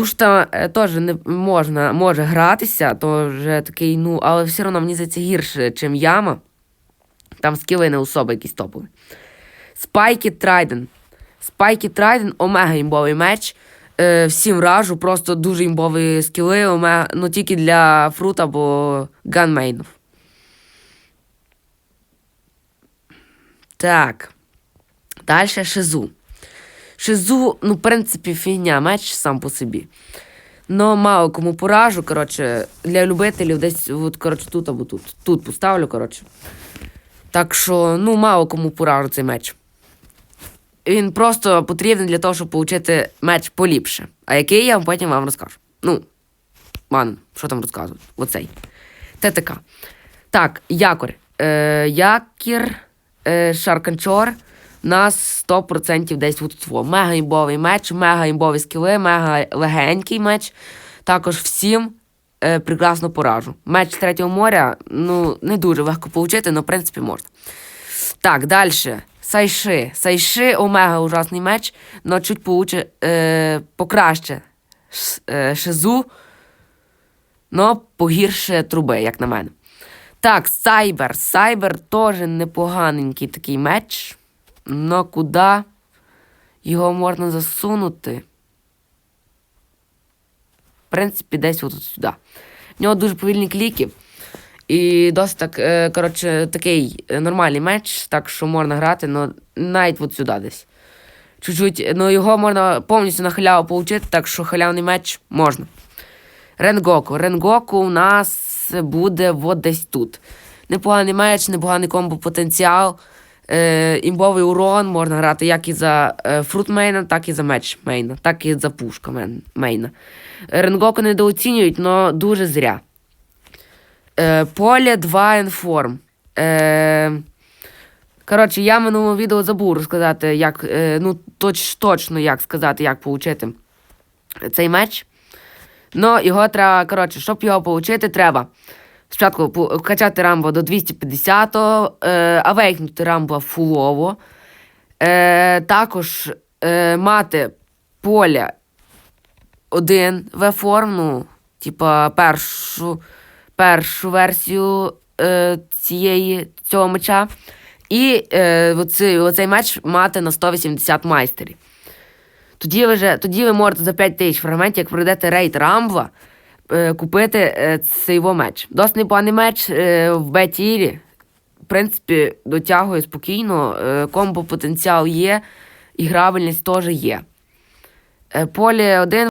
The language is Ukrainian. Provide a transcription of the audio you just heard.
Туш там е, теж не можна може гратися, то вже такий, ну, але все одно мені здається гірше, чим яма. Там скіли не особи якісь топові. Спайки Трайден. Спайки Трайден омега імбовий меч. Е, всім раджу, просто дуже імбові скіли, омега, ну тільки для фрут або ганмейнів. Так. Далі Шизу. Шизу, ну, в принципі, фігня, меч сам по собі. Но мало кому поражу, коротше, для любителів десь, от, коротше, тут або тут. Тут поставлю, коротше. Так що, ну, мало кому поражу цей меч. Він просто потрібен для того, щоб отримати меч поліпше. А який я потім вам розкажу. Ну, ладно, що там розказувати? Оцей. ТТК. Так, якорь. Е, якір е, Шарканчор. Нас 100% десь тут. Мега імбовий меч, мега імбові скіли, мега легенький меч. Також всім е, прекрасно поражу. Меч третього моря, ну, не дуже легко получити, але в принципі можна. Так, далі. Сайши. Сайши омега ужасний меч, но чуть получше, е, покраще е, шизу, но погірше труби, як на мене. Так, Сайбер. Сайбер теж непоганенький такий меч. Но куди його можна засунути? В принципі, десь от сюди. В нього дуже повільні кліки. І досить так, е, коротше, такий е, нормальний меч, так що можна грати, но навіть от сюди десь. Чуть-чуть, ну його можна повністю на халяву получити, так що халявний меч можна. Ренгоку. Ренгоку у нас буде от десь тут. Непоганий меч, непоганий комбо потенціал. Е, імбовий урон можна грати як і за е, фрутмейна, так і за меч мейна, так і за пушка мейна. Ренгоку недооцінюють, але дуже зря. Е, поле 2 інформ. Е, коротше, я в минулому відео забув розказати, як, ну, точ, точно як сказати, як отримати цей меч. Ну, його треба, коротше, щоб його отримати, треба спочатку качати рамбо до 250, е, а вейкнути рамбо фулово. Е, також е, мати поле один V-форм, ну, типа першу, першу версію е, цієї, цього меча. І е, оцей, оцей меч мати на 180 майстерів. Тоді ви, вже, тоді ви можете за 5 тисяч фрагментів, як пройдете рейд Рамбла, купити е, цей його меч. Досить непоганий меч в в Бетірі. В принципі, дотягує спокійно, е, комбо потенціал є, і грабельність теж є. Полі поле 1